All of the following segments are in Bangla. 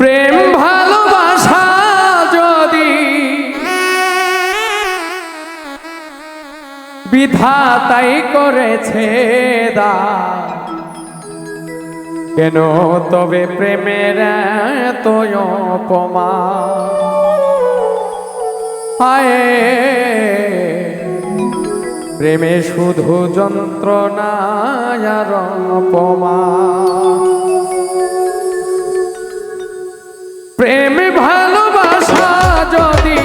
প্রেম ভালোবাসা যদি বিধাতাই করেছে দা। কেন তবে প্রেমের এত অপমান? হায় প্রেমে শুধু যন্ত্রণা আর অপমান। প্রেম ভালোবাসা যদি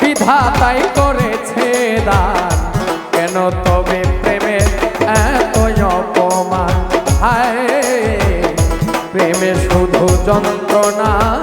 বিধাতাই করেছে দান, কেন তবে প্রেমের এত অপমান? হায়, প্রেমে শুধু যন্ত্রণা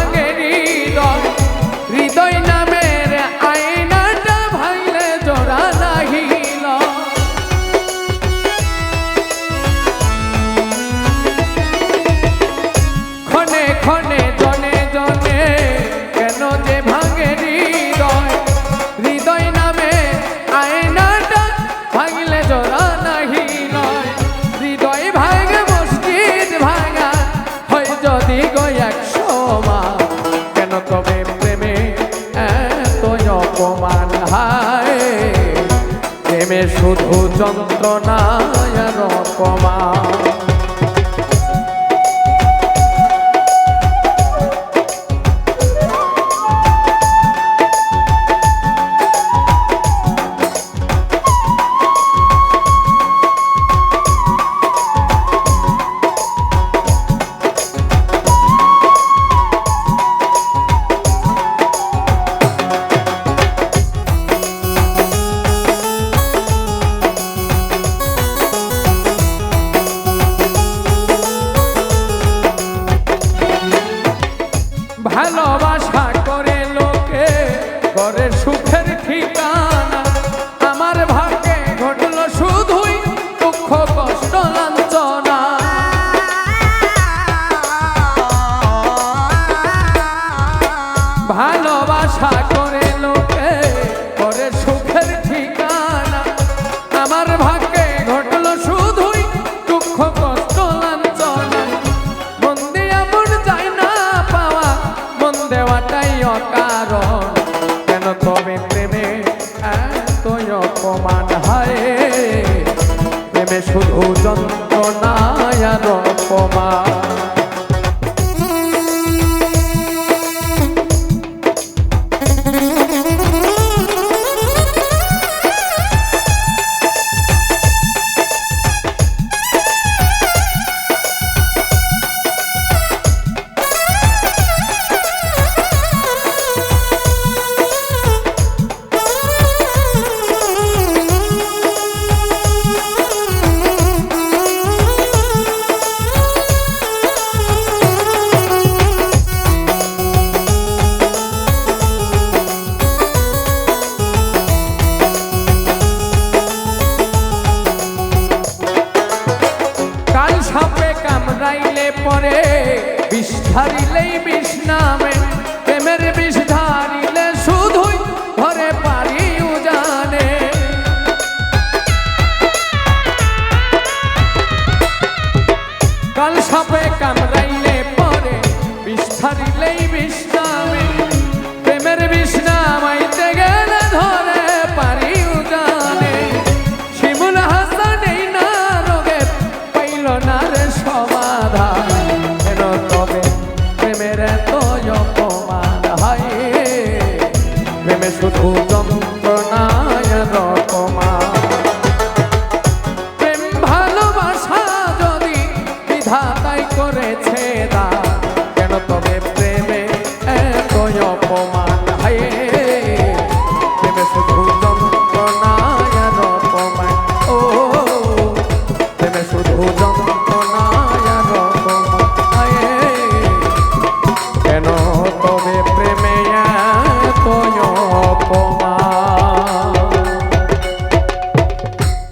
ভাঙে হৃদয় হৃদয় নামের প্রেমে শুধু যন্ত্রণায় আর ভালোবাসা করে লোকে, করে সুখের ঠিকানা। আমার ভাগ্যে ঘটলো শুধুই দুঃখ, কষ্ট, লাঞ্ছনা। মন দেয়া মন যায় না পাওয়া, মন দেওয়াটাই অকারণ। কেন তবে প্রেমে এত অপমান হয়? প্রেমে শুধু যন্ত্রণায় আর অপমান। পরে বিষ ধারিলেই বিষ নামে